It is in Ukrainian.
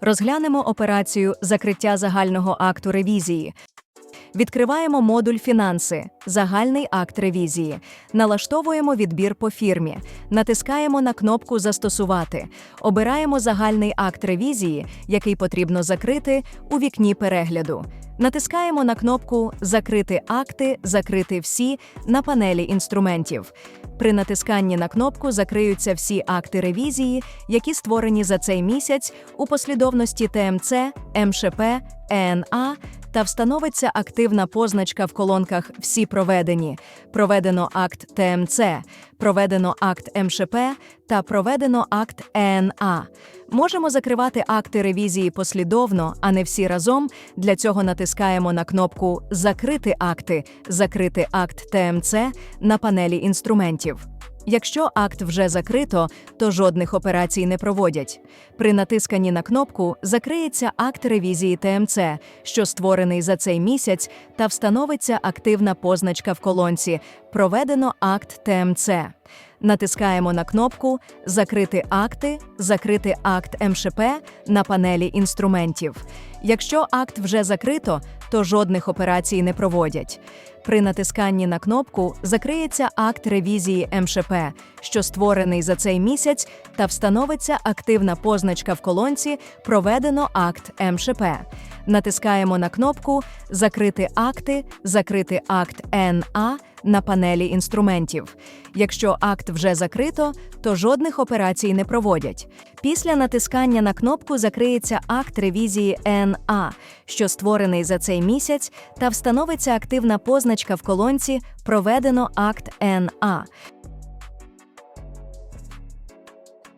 Розглянемо операцію закриття загального акту ревізії. Відкриваємо модуль Фінанси, загальний акт ревізії. Налаштовуємо відбір по фірмі. Натискаємо на кнопку Застосувати. Обираємо загальний акт ревізії, який потрібно закрити у вікні перегляду. Натискаємо на кнопку Закрити акти, закрити всі на панелі інструментів. При натисканні на кнопку закриються всі акти ревізії, які створені за цей місяць у послідовності ТМЦ, МШП, ЕНА та встановиться активна позначка в колонках Всі проведені. Проведено акт ТМЦ, проведено акт МШП та проведено акт ЕНА. Можемо закривати акти ревізії послідовно, а не всі разом. Для цього натискаємо на кнопку Закрити акти, закрити акт ТМЦ на панелі інструментів. Якщо акт вже закрито, то жодних операцій не проводять. При натисканні на кнопку закриється акт ревізії ТМЦ, що створений за цей місяць, та встановиться активна позначка в колонці Проведено акт ТМЦ. Натискаємо на кнопку Закрити акти, закрити акт МШП на панелі інструментів. Якщо акт вже закрито, то жодних операцій не проводять. При натисканні на кнопку закриється акт ревізії МШП, що створений за цей місяць, та встановиться активна позначка в колонці Проведено акт МШП. Натискаємо на кнопку Закрити акти, закрити акт НА на панелі інструментів. Якщо акт вже закрито, то жодних операцій не проводять. Після натискання на кнопку закриється акт ревізії НА, що створений за цей місяць, та встановиться активна позначка в колонці Проведено акт НА.